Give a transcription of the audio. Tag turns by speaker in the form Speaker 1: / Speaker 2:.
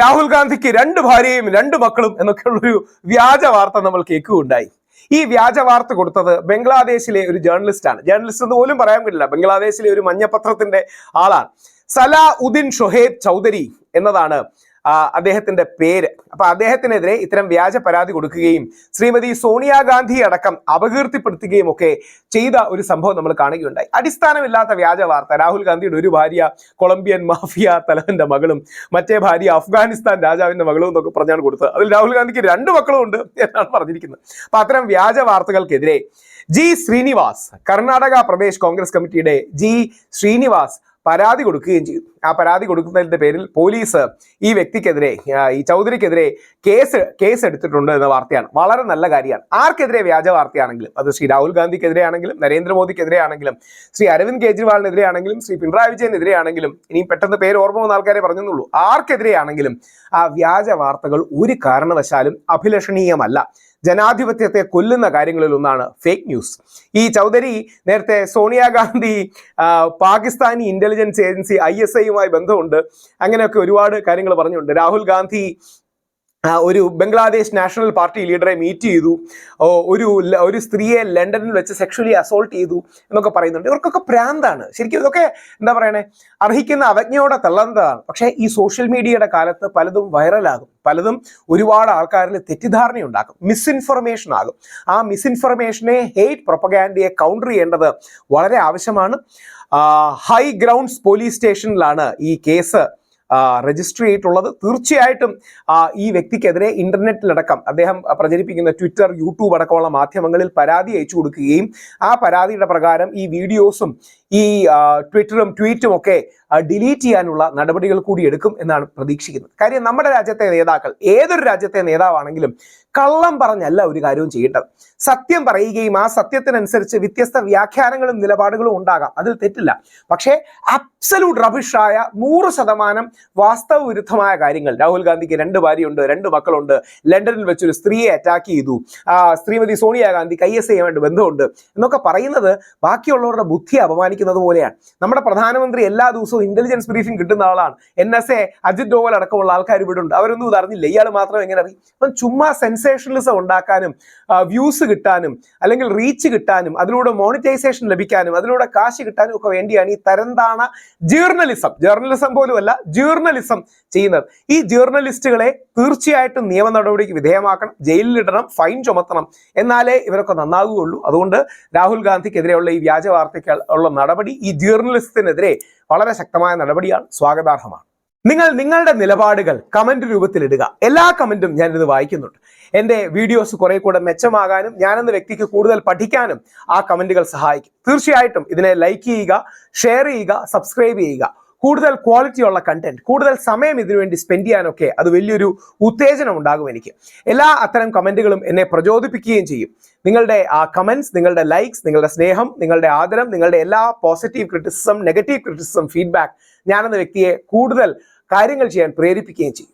Speaker 1: രാഹുൽ ഗാന്ധിക്ക് രണ്ട് ഭാര്യയും രണ്ട് മക്കളും എന്നൊക്കെയുള്ളൊരു വ്യാജ വാർത്ത നമ്മൾ കേൾക്കുകയുണ്ടായി. ഈ വ്യാജ വാർത്ത കൊടുത്തത് ബംഗ്ലാദേശിലെ ഒരു ജേർണലിസ്റ്റ് ആണ്. ജേർണലിസ്റ്റ് എന്ന് പോലും പറയാൻ പറ്റില്ല. ബംഗ്ലാദേശിലെ ഒരു മഞ്ഞപത്രത്തിന്റെ ആളാണ്. സലാ ഉദ്ദീൻ ഷൊഹേബ് ചൗധരി എന്നതാണ് അദ്ദേഹത്തിന്റെ പേര്. അപ്പൊ അദ്ദേഹത്തിനെതിരെ ഇത്തരം വ്യാജ പരാതി കൊടുക്കുകയും ശ്രീമതി സോണിയാഗാന്ധി അടക്കം അപകീർത്തിപ്പെടുത്തുകയും ഒക്കെ ചെയ്ത ഒരു സംഭവം നമ്മൾ കാണുകയുണ്ടായി. അടിസ്ഥാനമില്ലാത്ത വ്യാജ വാർത്ത. രാഹുൽ ഗാന്ധിയുടെ ഒരു ഭാര്യ കൊളംബിയൻ മാഫിയ തലവന്റെ മകളും മറ്റേ ഭാര്യ അഫ്ഗാനിസ്ഥാൻ രാജാവിന്റെ മകളും എന്നൊക്കെ പറഞ്ഞാണ് കൊടുത്തത്. അതിൽ രാഹുൽ ഗാന്ധിക്ക് രണ്ട് മക്കളും ഉണ്ട് എന്നാണ് പറഞ്ഞിരിക്കുന്നത്. അപ്പൊ അത്തരം വ്യാജ വാർത്തകൾക്കെതിരെ ജി ശ്രീനിവാസ് കർണാടക പ്രദേശ് കോൺഗ്രസ് കമ്മിറ്റിയുടെ ജി ശ്രീനിവാസ് പരാതി കൊടുക്കുകയും ചെയ്തു. ആ പരാതി കൊടുക്കുന്നതിന്റെ പേരിൽ പോലീസ് ഈ വ്യക്തിക്കെതിരെ ഈ ചൗധരിക്കെതിരെ കേസ് കേസ് എടുത്തിട്ടുണ്ട് എന്ന വാർത്തയാണ്. വളരെ നല്ല കാര്യമാണ്. ആർക്കെതിരെ വ്യാജ വാർത്തയാണെങ്കിലും അത് ശ്രീ രാഹുൽ ഗാന്ധിക്കെതിരെയാണെങ്കിലും നരേന്ദ്രമോദിക്കെതിരെ ആണെങ്കിലും ശ്രീ അരവിന്ദ് കെജ്രിവാളിനെതിരെ ആണെങ്കിലും ശ്രീ പിണറായി വിജയനെതിരെ ആണെങ്കിലും ഇനി പെട്ടെന്ന് പേര് ഓർമ്മ വന്ന ആൾക്കാരെ പറഞ്ഞെന്നുള്ളൂ. ആർക്കെതിരെയാണെങ്കിലും ആ വ്യാജ വാർത്തകൾ ഒരു കാരണവശാലും അഭിലഷണീയമല്ല. ജനാധിപത്യത്തെ കൊല്ലുന്ന കാര്യങ്ങളിൽ ഒന്നാണ് ഫേക്ക് ന്യൂസ് ഈ ചൗധരി നേരത്തെ Sonia Gandhi Pakistani intelligence agency I S ഐയുമായി ബന്ധമുണ്ട്. അങ്ങനെയൊക്കെ ഒരുപാട് കാര്യങ്ങൾ പറഞ്ഞുണ്ട്. രാഹുൽ ഗാന്ധി ഒരു ബംഗ്ലാദേശ് നാഷണൽ പാർട്ടി ലീഡറെ മീറ്റ് ചെയ്തു. ഒരു ഒരു സ്ത്രീയെ ലണ്ടനിൽ വെച്ച് സെക്ഷലി അസോൾട്ട് ചെയ്തു എന്നൊക്കെ പറയുന്നുണ്ട്. ഇവർക്കൊക്കെ പ്രാന്താണ്. ശരിക്കും ഇതൊക്കെ എന്താ പറയണേ? അർഹിക്കുന്ന അവജ്ഞയോടെ തള്ളേണ്ടതാണ് പക്ഷേ ഈ സോഷ്യൽ മീഡിയയുടെ കാലത്ത് പലതും വൈറലാകും പലതും ഒരുപാട് ആൾക്കാരിൽ തെറ്റിദ്ധാരണയുണ്ടാക്കും മിസ്ഇൻഫർമേഷൻ ആകും. ആ മിസ്ഇൻഫർമേഷനെ ഹെയ്റ്റ് പ്രൊപ്പഗാൻഡയെ കൗണ്ടർ ചെയ്യേണ്ടത് വളരെ ആവശ്യമാണ്. ഹൈ ഗ്രൗണ്ട്സ് പോലീസ് സ്റ്റേഷനിലാണ് ഈ കേസ് രജിസ്റ്റർ ചെയ്തിട്ടുള്ളത്. തീർച്ചയായിട്ടും ഈ വ്യക്തിക്കെതിരെ ഇന്റർനെറ്റിലടക്കം അദ്ദേഹം പ്രചരിപ്പിക്കുന്ന ട്വിറ്റർ യൂട്യൂബ് അടക്കമുള്ള മാധ്യമങ്ങളിൽ പരാതി അയച്ചു കൊടുക്കുകയും ആ പരാതിയുടെ പ്രകാരം ഈ വീഡിയോസും ഈ ട്വിറ്ററും ട്വീറ്റും ഒക്കെ ഡിലീറ്റ് ചെയ്യാനുള്ള നടപടികൾ കൂടി എടുക്കും എന്നാണ് പ്രതീക്ഷിക്കുന്നത്. കാര്യം നമ്മുടെ രാജ്യത്തെ നേതാക്കൾ ഏതൊരു രാജ്യത്തെ നേതാവാണെങ്കിലും കള്ളം പറഞ്ഞല്ല ഒരു കാര്യവും ചെയ്യേണ്ടത്. സത്യം പറയുകയും ആ സത്യത്തിനനുസരിച്ച് വ്യത്യസ്ത വ്യാഖ്യാനങ്ങളും നിലപാടുകളും ഉണ്ടാകാം. അതിൽ തെറ്റില്ല. പക്ഷേ അബ്സലൂട്ട് റബിഷായ നൂറ് ശതമാനം വാസ്തവ വിരുദ്ധമായ കാര്യങ്ങൾ. രാഹുൽ ഗാന്ധിക്ക് രണ്ട് ഭാര്യയുണ്ട് രണ്ട് മക്കളുണ്ട്. ലണ്ടനിൽ വെച്ചൊരു സ്ത്രീയെ അറ്റാക്ക് ചെയ്തു. ശ്രീമതി സോണിയാഗാന്ധി ഐ എസ് ഐയുമായിട്ട് ബന്ധമുണ്ട്. എന്നൊക്കെ പറയുന്നത് ബാക്കിയുള്ളവരുടെ ബുദ്ധി അപമാനിക്കുന്നത് പോലെയാണ്. നമ്മുടെ പ്രധാനമന്ത്രി എല്ലാ ദിവസവും ഇന്റലിജൻസ് ബ്രീഫിംഗ് കിട്ടുന്ന ആളാണ്. N S A Ajit Doval അടക്കമുള്ള ആൾക്കാർ ഇവിടെ ഉണ്ട്. അവരൊന്നും ഇത് അറിഞ്ഞില്ല. ഇയാൾ മാത്രം എങ്ങനെ അറിയും? അപ്പം ചുമ്മാ സെൻസേഷണലിസം ഉണ്ടാക്കാനും വ്യൂസ് കിട്ടാനും അല്ലെങ്കിൽ റീച്ച് കിട്ടാനും അതിലൂടെ മോണിറ്റൈസേഷൻ ലഭിക്കാനും അതിലൂടെ കാശ് കിട്ടാനും ഒക്കെ വേണ്ടിയാണ് ഈ തരംതാണ ജേർണലിസം ജേർണലിസം പോലുമല്ല ജേർണലിസം ചെയ്യുന്നത്. ഈ ജേർണലിസ്റ്റുകളെ തീർച്ചയായിട്ടും നിയമ നടപടിക്ക് വിധേയമാക്കണം ജയിലിലിടണം ഫൈൻ ചുമത്തണം എന്നാലേ ഇവരൊക്കെ നന്നാകുകയുള്ളൂ. അതുകൊണ്ട് രാഹുൽ ഗാന്ധിക്കെതിരെയുള്ള ഈ വ്യാജ വാർത്തയ്ക്ക് ഉള്ള നടപടി ഈ ജേർണലിസത്തിനെതിരെ വളരെ ശക്തമായ നടപടിയാണ് സ്വാഗതാർഹമാണ്. നിങ്ങൾ നിങ്ങളുടെ നിലപാടുകൾ കമന്റ് രൂപത്തിൽ ഇടുക. എല്ലാ കമന്റും ഞാനിത് വായിക്കുന്നുണ്ട്. എന്റെ വീഡിയോസ് കുറെ കൂടെ മെച്ചമാകാനും ഞാനെന്ന വ്യക്തിക്ക് കൂടുതൽ പഠിക്കാനും ആ കമന്റുകൾ സഹായിക്കും. തീർച്ചയായിട്ടും ഇതിനെ ലൈക്ക് ചെയ്യുക ഷെയർ ചെയ്യുക സബ്സ്ക്രൈബ് ചെയ്യുക. കൂടുതൽ ക്വാളിറ്റി ഉള്ള കണ്ടന്റ് കൂടുതൽ സമയം ഇതിനുവേണ്ടി സ്പെൻഡ് ചെയ്യാനൊക്കെ അത് വലിയൊരു ഉത്തേജനം ഉണ്ടാകും എനിക്ക്. എല്ലാ അത്തരം കമന്റുകളും എന്നെ പ്രചോദിപ്പിക്കുകയും ചെയ്യും. നിങ്ങളുടെ ആ കമന്റ്സ് നിങ്ങളുടെ ലൈക്സ് നിങ്ങളുടെ സ്നേഹം നിങ്ങളുടെ ആദരം നിങ്ങളുടെ എല്ലാ positive criticism negative criticism feedback ഞാനെന്ന വ്യക്തിയെ കൂടുതൽ കാര്യങ്ങൾ ചെയ്യാൻ പ്രേരിപ്പിക്കുകയും ചെയ്യും.